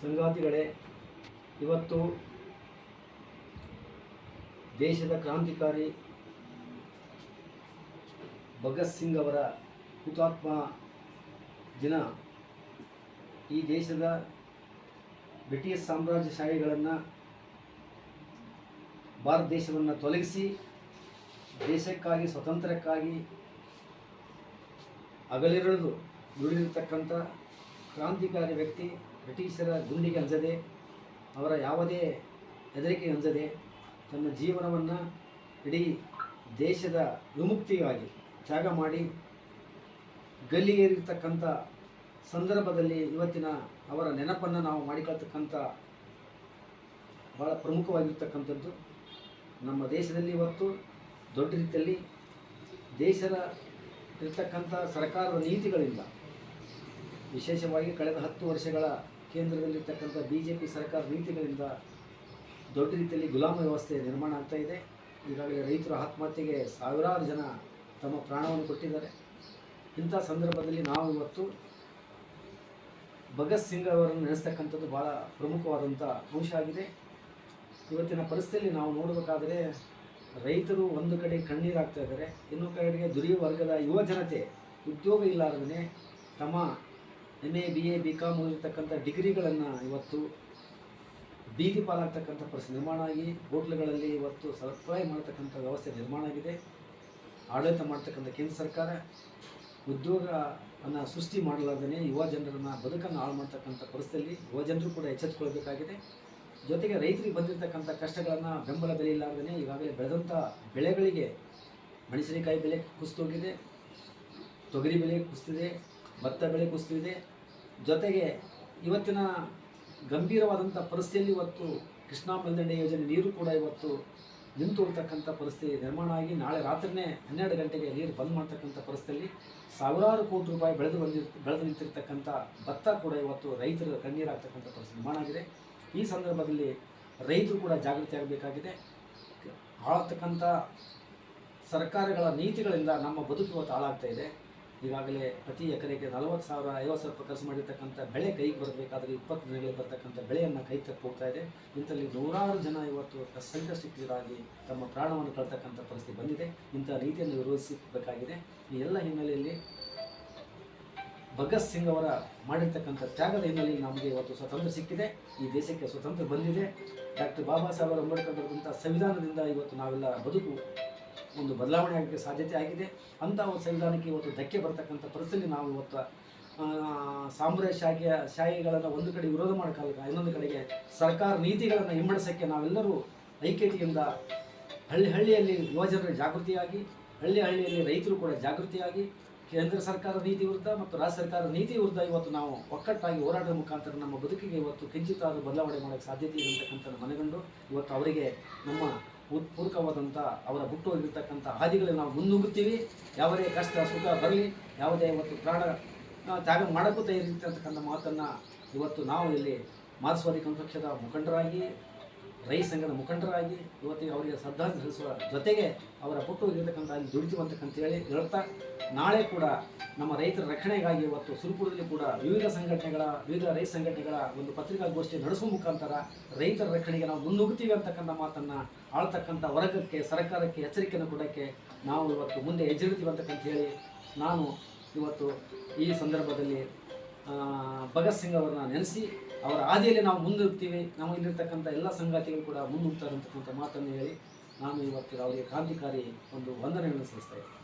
ಸಂಗಾತಿಗಳೇ, ಇವತ್ತು ದೇಶದ ಕ್ರಾಂತಿಕಾರಿ ಭಗತ್ ಸಿಂಗ್ ಅವರ ಹುತಾತ್ಮ ದಿನ. ಈ ದೇಶದ ಬ್ರಿಟಿಷ್ ಸಾಮ್ರಾಜ್ಯಶಾಹಿಗಳನ್ನು ಭಾರತ ದೇಶವನ್ನು ತೊಲಗಿಸಿ, ದೇಶಕ್ಕಾಗಿ ಸ್ವತಂತ್ರಕ್ಕಾಗಿ ಅಗಲಿರಲು ದುಡಿದಿರ್ತಕ್ಕಂಥ ಕ್ರಾಂತಿಕಾರಿ ವ್ಯಕ್ತಿ ಬ್ರಿಟಿಷರ ಗುಂಡಿಗೆ ಅಂಜದೆ, ಅವರ ಯಾವುದೇ ಹೆದರಿಕೆ ಅಂಜದೆ ತನ್ನ ಜೀವನವನ್ನು ಇಡೀ ದೇಶದ ವಿಮುಕ್ತಿಗಾಗಿ ತ್ಯಾಗ ಮಾಡಿ ಗಲ್ಲಿಗೇರಿರ್ತಕ್ಕಂಥ ಸಂದರ್ಭದಲ್ಲಿ ಇವತ್ತಿನ ಅವರ ನೆನಪನ್ನು ನಾವು ಮಾಡಿಕೊಳ್ತಕ್ಕಂಥ ಭಾಳ ಪ್ರಮುಖವಾಗಿರ್ತಕ್ಕಂಥದ್ದು. ನಮ್ಮ ದೇಶದಲ್ಲಿ ಇವತ್ತು ದೊಡ್ಡ ರೀತಿಯಲ್ಲಿ ದೇಶದ ಇರ್ತಕ್ಕಂಥ ಸರ್ಕಾರದ ನೀತಿಗಳಿಂದ ವಿಶೇಷವಾಗಿ ಕಳೆದ ಹತ್ತು ವರ್ಷಗಳ ಕೇಂದ್ರದಲ್ಲಿರ್ತಕ್ಕಂಥ ಬಿ ಜೆ ಪಿ ಸರ್ಕಾರ ನೀತಿಗಳಿಂದ ದೊಡ್ಡ ರೀತಿಯಲ್ಲಿ ಗುಲಾಮ ವ್ಯವಸ್ಥೆ ನಿರ್ಮಾಣ ಆಗ್ತಾ ಇದೆ. ಈಗಾಗಲೇ ರೈತರ ಆತ್ಮಹತ್ಯೆಗೆ ಸಾವಿರಾರು ಜನ ತಮ್ಮ ಪ್ರಾಣವನ್ನು ಕೊಟ್ಟಿದ್ದಾರೆ. ಇಂಥ ಸಂದರ್ಭದಲ್ಲಿ ನಾವು ಇವತ್ತು ಭಗತ್ ಸಿಂಗ್ ಅವರನ್ನು ನೆನೆಸ್ತಕ್ಕಂಥದ್ದು ಭಾಳ ಪ್ರಮುಖವಾದಂಥ ಅಂಶ ಆಗಿದೆ. ಇವತ್ತಿನ ಪರಿಸ್ಥಿತಿಯಲ್ಲಿ ನಾವು ನೋಡಬೇಕಾದರೆ ರೈತರು ಒಂದು ಕಡೆ ಕಣ್ಣೀರಾಗ್ತಾ ಇದ್ದಾರೆ. ಇನ್ನೊಂದು ಕಡೆಗೆ ದುರಿಯ ವರ್ಗದ ಯುವ ಜನತೆ ಉದ್ಯೋಗ ಇಲ್ಲಾರದೇ ತಮ್ಮ M A B A B com ಓದಿರ್ತಕ್ಕಂಥ ಡಿಗ್ರಿಗಳನ್ನು ಇವತ್ತು ಬೀದಿ ಪಾಲಾಗ್ತಕ್ಕಂಥ ಪರಿಸ್ಥಿತಿ ನಿರ್ಮಾಣ ಆಗಿ ಹೋಟ್ಲುಗಳಲ್ಲಿ ಇವತ್ತು ಸಪ್ಲೈ ಮಾಡ್ತಕ್ಕಂಥ ವ್ಯವಸ್ಥೆ ನಿರ್ಮಾಣ ಆಗಿದೆ. ಆಡಳಿತ ಮಾಡ್ತಕ್ಕಂಥ ಕೇಂದ್ರ ಸರ್ಕಾರ ಉದ್ಯೋಗವನ್ನು ಸೃಷ್ಟಿ ಮಾಡಲಾರ್ದೇ ಯುವ ಜನರನ್ನು ಬದುಕನ್ನು ಹಾಳು ಮಾಡ್ತಕ್ಕಂಥ ಪರಿಸ್ಥಿತಿಯಲ್ಲಿ ಯುವ ಜನರು ಕೂಡ ಎಚ್ಚೆತ್ತುಕೊಳ್ಬೇಕಾಗಿದೆ ಜೊತೆಗೆ ರೈತರಿಗೆ ಬಂದಿರತಕ್ಕಂಥ ಕಷ್ಟಗಳನ್ನು ಬೆಂಬಲ ಬೆಲೆ ಇಲ್ಲಾರ್ದೇ ಈಗಾಗಲೇ ಬೆಳೆದಂಥ ಬೆಳೆಗಳಿಗೆ ಮೆಣಸಿನಕಾಯಿ ಬೆಲೆ ಕುಸಿದೋಗಿದೆ. ತೊಗರಿ ಬೆಲೆ ಕುಸಿದಿದೆ ಭತ್ತ ಬೆಳೆ ಕುಸಿದಿದೆ. ಜೊತೆಗೆ ಇವತ್ತಿನ ಗಂಭೀರವಾದಂಥ ಪರಿಸ್ಥಿತಿಯಲ್ಲಿ ಇವತ್ತು ಕೃಷ್ಣಾ ಮೇಲ್ದಂಡೆ ಯೋಜನೆ ನೀರು ಕೂಡ ಇವತ್ತು ನಿಂತು ಹೋಗ್ತಕ್ಕಂಥ ಪರಿಸ್ಥಿತಿ ನಿರ್ಮಾಣ ಆಗಿ ನಾಳೆ ರಾತ್ರಿನೇ ಹನ್ನೆರಡು ಗಂಟೆಗೆ ನೀರು ಬಂದ್ ಮಾಡ್ತಕ್ಕಂಥ ಪರಿಸ್ಥಿತಿಯಲ್ಲಿ ಸಾವಿರಾರು ಕೋಟಿ ರೂಪಾಯಿ ಬೆಳೆದು ಬಂದಿ, ಬೆಳೆದು ನಿಂತಿರ್ತಕ್ಕಂಥ ಭತ್ತ ಕೂಡ ಇವತ್ತು ರೈತರ ಕಣ್ಣೀರಾಗ್ತಕ್ಕಂಥ ಪರಿಸ್ಥಿತಿ ನಿರ್ಮಾಣ ಆಗಿದೆ. ಈ ಸಂದರ್ಭದಲ್ಲಿ ರೈತರು ಕೂಡ ಜಾಗೃತಿ ಆಗಬೇಕಾಗಿದೆ. ಹಾಳಾಗ್ತಕ್ಕಂಥ ಸರ್ಕಾರಗಳ ನೀತಿಗಳಿಂದ ನಮ್ಮ ಬದುಕು ಇವತ್ತು ಹಾಳಾಗ್ತಾ ಇದೆ. ಈಗಾಗಲೇ ಪ್ರತಿ ಎಕರೆಗೆ ನಲವತ್ತು ಸಾವಿರ, ಐವತ್ತು ಸಾವಿರ ರೂಪಾಯಿ ಖರ್ಚು ಮಾಡಿರ್ತಕ್ಕಂಥ ಬೆಳೆ ಕೈಗೆ ಬರಬೇಕಾದ್ರೆ ಇಪ್ಪತ್ತು ದಿನಗಳಿಗೆ ಬರ್ತಕ್ಕಂಥ ಬೆಳೆಯನ್ನು ಕೈ ತಪ್ಪು ಹೋಗ್ತಾ ಇದೆ. ಇಂಥಲ್ಲಿ ನೂರಾರು ಜನ ಇವತ್ತು ಸಂಕಷ್ಟಿಗಳಾಗಿ ತಮ್ಮ ಪ್ರಾಣವನ್ನು ಕಳ್ತಕ್ಕಂಥ ಪರಿಸ್ಥಿತಿ ಬಂದಿದೆ. ಇಂಥ ರೀತಿಯನ್ನು ವಿರೋಧಿಸಬೇಕಾಗಿದೆ. ಈ ಎಲ್ಲ ಹಿನ್ನೆಲೆಯಲ್ಲಿ ಭಗತ್ ಸಿಂಗ್ ಅವರ ಮಾಡಿರ್ತಕ್ಕಂಥ ತ್ಯಾಗದ ಹಿನ್ನೆಲೆಯಲ್ಲಿ ನಮಗೆ ಇವತ್ತು ಸ್ವತಂತ್ರ ಸಿಕ್ಕಿದೆ. ಈ ದೇಶಕ್ಕೆ ಸ್ವತಂತ್ರ ಬಂದಿದೆ. ಡಾಕ್ಟರ್ ಬಾಬಾ ಸಾಹೇಬ್ ಅಂಬೇಡ್ಕರ್ ಸಂವಿಧಾನದಿಂದ ಇವತ್ತು ನಾವೆಲ್ಲ ಬದುಕು ಒಂದು ಬದಲಾವಣೆ ಆಗಕ್ಕೆ ಸಾಧ್ಯತೆ ಆಗಿದೆ. ಅಂಥ ಒಂದು ಸಂವಿಧಾನಕ್ಕೆ ಇವತ್ತು ಧಕ್ಕೆ ಬರ್ತಕ್ಕಂಥ ಪರಿಸ್ಥಿತಿ ನಾವು ಇವತ್ತು ಸಾಮ್ರಾಜ್ಯ ಶಾಹಿಯ ಶಾಹಿಗಳನ್ನು ಒಂದು ಕಡೆ ವಿರೋಧ ಮಾಡೋಕ್ಕಾಗಲ್ಲ ಇನ್ನೊಂದು ಕಡೆಗೆ ಸರ್ಕಾರ ನೀತಿಗಳನ್ನು ಹಿಮ್ಮಡಿಸೋಕ್ಕೆ ನಾವೆಲ್ಲರೂ ಐಕ್ಯತೆಯಿಂದ ಹಳ್ಳಿ ಹಳ್ಳಿಯಲ್ಲಿ ಯುವಜನರು ಜಾಗೃತಿಯಾಗಿ, ಹಳ್ಳಿ ಹಳ್ಳಿಯಲ್ಲಿ ರೈತರು ಕೂಡ ಜಾಗೃತಿಯಾಗಿ, ಕೇಂದ್ರ ಸರ್ಕಾರದ ನೀತಿ ವಿರುದ್ಧ ಮತ್ತು ರಾಜ್ಯ ಸರ್ಕಾರದ ನೀತಿ ವಿರುದ್ಧ ಇವತ್ತು ನಾವು ಒಕ್ಕಟ್ಟಾಗಿ ಹೋರಾಟದ ಮುಖಾಂತರ ನಮ್ಮ ಬದುಕಿಗೆ ಇವತ್ತು ಕಿಂಚಿತ್ತಾದರೂ ಬದಲಾವಣೆ ಮಾಡೋಕ್ಕೆ ಸಾಧ್ಯತೆ ಇದೆ ಮನೆಗಂಡು ಇವತ್ತು ಅವರಿಗೆ ನಮ್ಮ ಪೂರಕವಾದಂಥ ಅವರ ಹುಟ್ಟು ಹೋಗಿರ್ತಕ್ಕಂಥ ಹಾದಿಗಳಲ್ಲಿ ನಾವು ಮುನ್ನುಗ್ಗುತ್ತೀವಿ. ಯಾವುದೇ ಕಷ್ಟ, ಸುಖ ಬರಲಿ, ಯಾವುದೇ ಇವತ್ತು ಪ್ರಾಣ ತ್ಯಾಗ ಮಾಡೋಕ್ಕೂ ತಯಾರಿರ್ತಕ್ಕಂಥ ಮಾತನ್ನು ಇವತ್ತು ನಾವು ಇಲ್ಲಿ ಮಾರ್ಕ್ಸ್ವಾದಿ ಕಂಪಕ್ಷದ ಮುಖಂಡರಾಗಿ ರೈತ ಸಂಘದ ಮುಖಂಡರಾಗಿ ಇವತ್ತಿಗೆ ಅವರಿಗೆ ಶ್ರದ್ಧಾಂಜಲಿ ಸಲ್ಲಿಸುವ ಜೊತೆಗೆ ಅವರ ಪುಟ್ಟು ಹೋಗಿರ್ತಕ್ಕಂಥ ಅಲ್ಲಿ ದುಡಿತೀವಿ ಅಂತಕ್ಕಂತ ಹೇಳಿ ಹೇಳ್ತಾ ನಾಳೆ ಕೂಡ ನಮ್ಮ ರೈತರ ರಕ್ಷಣೆಗಾಗಿ ಇವತ್ತು ಸುರಪುರದಲ್ಲಿ ಕೂಡ ವಿವಿಧ ಸಂಘಟನೆಗಳ, ವಿವಿಧ ರೈತ ಸಂಘಟನೆಗಳ ಒಂದು ಪತ್ರಿಕಾಗೋಷ್ಠಿ ನಡೆಸುವ ಮುಖಾಂತರ ರೈತರ ರಕ್ಷಣೆಗೆ ನಾವು ಮುನ್ನುಗ್ಗುತ್ತೀವಿ ಅಂತಕ್ಕಂಥ ಮಾತನ್ನು ಆಳ್ತಕ್ಕಂಥ ವರ್ಗಕ್ಕೆ, ಸರ್ಕಾರಕ್ಕೆ, ಎಚ್ಚರಿಕೆಯನ್ನು ಕೊಡೋಕ್ಕೆ ನಾವು ಇವತ್ತು ಮುಂದೆ ಹೆಜ್ಜೆಡ್ತೀವಿ ಅಂತಕ್ಕಂತ ಹೇಳಿ ನಾನು ಇವತ್ತು ಈ ಸಂದರ್ಭದಲ್ಲಿ ಭಗತ್ ಸಿಂಗ್ ಅವರನ್ನ ನೆನೆಸಿ ಅವರ ಹಾದಿಯಲ್ಲಿ ನಾವು ಮುಂದಿರ್ತೀವಿ. ನಾವು ಇಲ್ಲಿರ್ತಕ್ಕಂಥ ಎಲ್ಲ ಸಂಗಾತಿಗಳು ಕೂಡ ಮುನ್ನುಗ್ತಾರೆ ಅಂತಕ್ಕಂಥ ಮಾತನ್ನು ಹೇಳಿ ನಾನು ಇವತ್ತು ಅವರಿಗೆ ಕ್ರಾಂತಿಕಾರಿ ಒಂದು ವಂದನೆಯನ್ನು ಸಲ್ಲಿಸ್ತಾ ಇದ್ದೀನಿ.